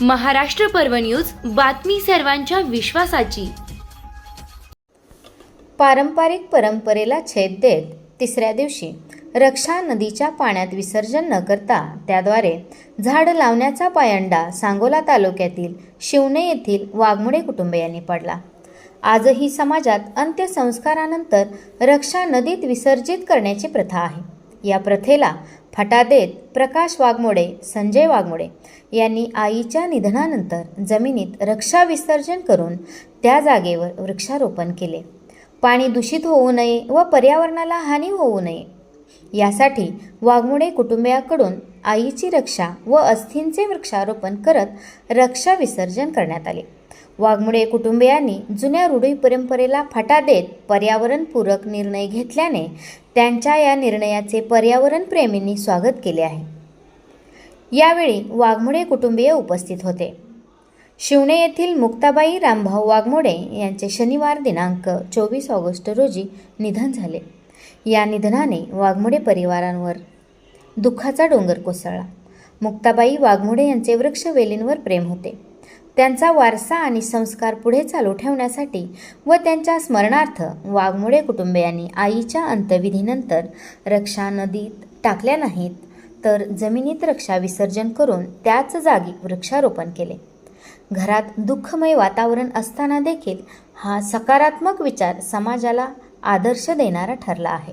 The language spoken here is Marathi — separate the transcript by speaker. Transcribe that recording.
Speaker 1: महाराष्ट्र पर्व न्यूज बातमी सर्वांच्या विश्वासाची.
Speaker 2: पारंपरिक परंपरेला छेद देत तिसऱ्या दिवशी रक्षा नदीच्या पाण्यात विसर्जन न करता त्याद्वारे झाड लावण्याचा पायंडा सांगोला तालुक्यातील शिवणे येथील वाघमुडे कुटुंबियांनी पडला. आजही समाजात अंत्यसंस्कारानंतर रक्षा नदीत विसर्जित करण्याची प्रथा आहे. या प्रथेला फटा देत प्रकाश वाघमोडे संजय वाघमोडे यांनी आईच्या निधनानंतर जमिनीत रक्षा विसर्जन करून त्या जागेवर वृक्षारोपण केले. पाणी दूषित होऊ नये व पर्यावरणाला हानी होऊ नये यासाठी वाघमोडे कुटुंबियाकडून आईची रक्षा व अस्थींचे वृक्षारोपण करत रक्षा विसर्जन करण्यात आले. वाघमोडे कुटुंबियांनी जुन्या रूढी परंपरेला फाटा देत पर्यावरणपूरक निर्णय घेतल्याने त्यांच्या या निर्णयाचे पर्यावरणप्रेमींनी स्वागत केले आहे. यावेळी वाघमोडे कुटुंबीय उपस्थित होते. शिवणे येथील मुक्ताबाई रामभाऊ वाघमोडे यांचे शनिवार दिनांक चोवीस ऑगस्ट रोजी निधन झाले. या निधनाने वाघमोडे परिवारांवर दुःखाचा डोंगर कोसळला. मुक्ताबाई वाघमोडे यांचे वृक्षवेलींवर प्रेम होते. त्यांचा वारसा आणि संस्कार पुढे चालू ठेवण्यासाठी व त्यांच्या स्मरणार्थ वाघमोडे कुटुंबियांनी आईच्या अंत्यविधीनंतर रक्षा नदीत टाकल्या नाहीत तर जमिनीत रक्षा विसर्जन करून त्याच जागी वृक्षारोपण केले. घरात दुःखमय वातावरण असताना देखील हा सकारात्मक विचार समाजाला आदर्श देणारा ठरला आहे.